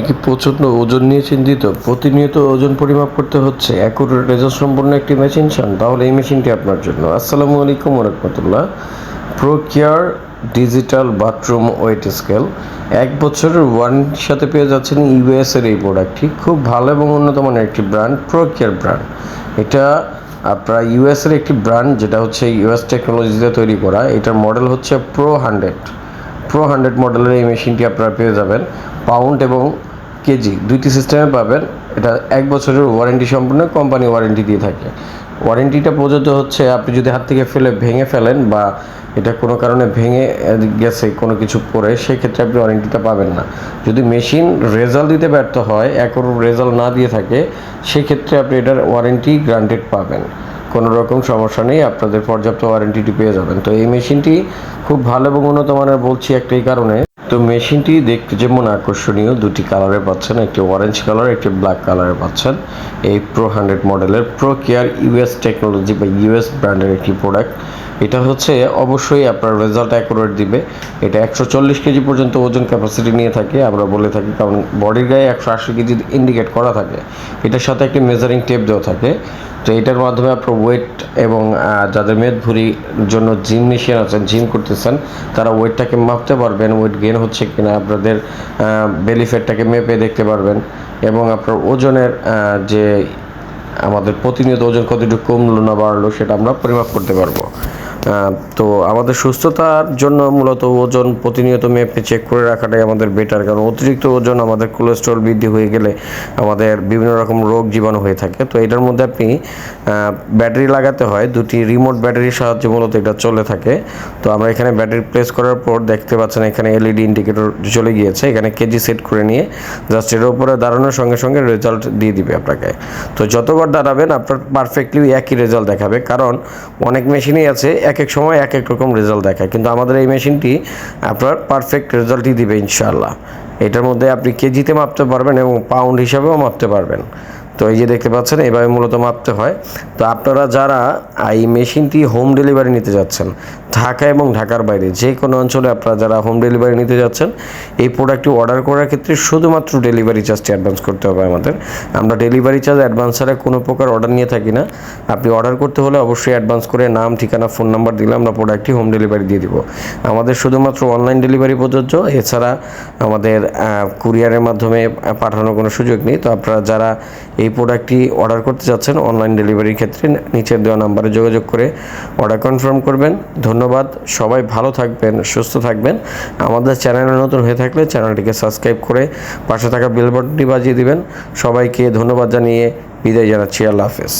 আপনি কি প্রচণ্ড ওজন নিয়ে চিন্তিত? প্রতিনিয়ত ওজন পরিমাপ করতে হচ্ছে। অ্যাকুরেট রেজাল্ট সম্পন্ন একটি মেশিন চান, তাহলে এই মেশিনটি আপনার জন্য। আসসালামু আলাইকুম রহমতুল্লাহ pro care digital bathroom weight scale. এক বছরের ওয়ারেন্টির সাথে পেয়ে যাচ্ছেন ইউএস এর এই প্রোডাক্টটি। খুব ভালো এবং উন্নত মানের একটি ব্র্যান্ড প্রো কেয়ার ব্র্যান্ড। এটা আপনার ইউএস এর একটি ব্র্যান্ড, যেটা হচ্ছে ইউএস টেকনোলজিতে তৈরি করা। এটার মডেল হচ্ছে প্রো হান্ড্রেড প্রো হান্ড্রেড মডেলের এই মেশিনটি আপনারা পেয়ে যাবেন। পাউন্ড এবং কেজি। দুইটি সিস্টেমে পাবেন, এটা এক বছরের ওয়ারেন্টি সম্পূর্ণ কোম্পানি ওয়ারেন্টি দিয়ে থাকে। ওয়ারেন্টিটা প্রযোজ্য হচ্ছে, আপনি যদি হাত থেকে ফেলে ভেঙে ফেলেন বা এটা কোনো কারণে ভেঙে গেছে কোনো কিছু পরে, সেক্ষেত্রে আপনি ওয়ারেন্টিটা পাবেন না। যদি মেশিন রেজাল্ট দিতে ব্যর্থ হয় একর রেজাল্ট না দিয়ে থাকে, সেক্ষেত্রে আপনি এটার ওয়ারেন্টি গ্রান্টেড পাবেন। কোনো রকম সমস্যা নেই, আপনাদের পর্যাপ্ত ওয়ারেন্টিটি পেয়ে যাবেন। তো এই মেশিনটি খুব ভালো এবং উন্নত মানের বলছি একটাই কারণে। তো মেশিনটি দেখতে যেমন আকর্ষণীয়, দুটি কালারে পাচ্ছেন, একটি অরেঞ্জ কালার একটি ব্ল্যাক কালারে পাচ্ছেন। এই প্রো হান্ড্রেড মডেলের প্রো কেয়ার ইউএস টেকনোলজি বা ইউএস ব্র্যান্ডের একটি প্রোডাক্ট এটা হচ্ছে অবশ্যই আপনার রেজাল্ট অ্যাকুরেট দিবে। এটা একশো চল্লিশ কেজি পর্যন্ত ওজন ক্যাপাসিটি নিয়ে থাকে, আমরা বলে থাকি, কারণ বডির গায়ে একশো আশি কেজি ইন্ডিকেট করা থাকে। এটার সাথে একটি মেজারিং টেপ দেওয়া থাকে। তো এটার মাধ্যমে আপনার ওয়েট এবং যাদের মেদ ভুরির জন্য জিম মেশিন আছেন জিম করতেছেন, তারা ওয়েটটাকে মাপতে পারবেন ওয়েট গেন হচ্ছে কিনা, আপনাদের বেলি ফ্যাটটাকে মেপে দেখতে পারবেন এবং আপনার ওজনের যে আমাদের প্রতিনিয়ত ওজন কতটুকু কমলো না বাড়লো, সেটা আমরা পরিমাপ করতে পারব। তো আমাদের সুস্থতার জন্য মূলত ওজন প্রতিনিয়ত মেপে চেক করে রাখাটাই আমাদের বেটার কারণ অতিরিক্ত ওজন আমাদের কোলেস্ট্রল বৃদ্ধি হয়ে গেলে আমাদের বিভিন্ন রকম রোগ জীবাণু হয়ে থাকে। তো এটার মধ্যে আপনি ব্যাটারি লাগাতে হয়, দুটি রিমোট ব্যাটারির সাহায্যে মূলত এটা চলে থাকে। তো আমরা এখানে ব্যাটারি প্লেস করার পর দেখতে পাচ্ছেন এখানে এলইডি ইন্ডিকেটর চলে গিয়েছে, এখানে কেজি সেট করে নিয়ে জাস্ট এর উপরে দাঁড়ানোর সঙ্গে সঙ্গে রেজাল্ট দিয়ে দিবে আপনাকে। তো যতবার দাঁড়াবেন আপনার পারফেক্টলি একই রেজাল্ট দেখাবে, কারণ অনেক মেশিনই আছে এক এক সময় এক এক রকম রেজাল্ট দেখায়। কিন্তু আমাদের এই মেশিনটি আপনার পারফেক্ট রেজাল্টই দিবে ইনশাআল্লাহ। এটার মধ্যে আপনি কেজিতে মাপতে পারবেন এবং পাউন্ড হিসাবেও মাপতে পারবেন। তো এই যে দেখতে পাচ্ছেন, এভাবে মূলত মাপতে হয়। তো আপনারা যারা এই মেশিনটি হোম ডেলিভারি নিতে যাচ্ছেন ঢাকা এবং ঢাকার বাইরে যে কোনো অঞ্চলে আপনারা যারা হোম ডেলিভারি নিতে যাচ্ছেন, এই প্রোডাক্টটি অর্ডার করার ক্ষেত্রে শুধুমাত্র ডেলিভারি চার্জটি অ্যাডভান্স করতে হবে আমাদের। আমরা ডেলিভারি চার্জ অ্যাডভান্স ছাড়া কোনো প্রকার অর্ডার নিয়ে থাকি না। আপনি অর্ডার করতে হলে অবশ্যই অ্যাডভান্স করে নাম, ঠিকানা ফোন নাম্বার দিলে আমরা প্রোডাক্টটি হোম ডেলিভারি দিয়ে দিব। আমাদের শুধুমাত্র অনলাইন ডেলিভারি প্রযোজ্য। এছাড়া আমাদের কুরিয়ারের মাধ্যমে পাঠানোর কোনো সুযোগ নেই। তো আপনারা যারা এই প্রোডাক্টটি অর্ডার করতে চাচ্ছেন অনলাইন ডেলিভারির ক্ষেত্রে নিচের দেওয়া নাম্বারে যোগাযোগ করে অর্ডার কনফার্ম করবেন। ধন্যবাদ। সবাই ভালো থাকবেন, সুস্থ থাকবেন। আমাদের চ্যানেলে নতুন হয়ে থাকলে চ্যানেলটিকে সাবস্ক্রাইব করে পাশে থাকা বেল বাজিয়ে দিবেন। সবাইকে ধন্যবাদ জানিয়ে বিদায় জানাচ্ছি। আল্লাহ হাফেজ।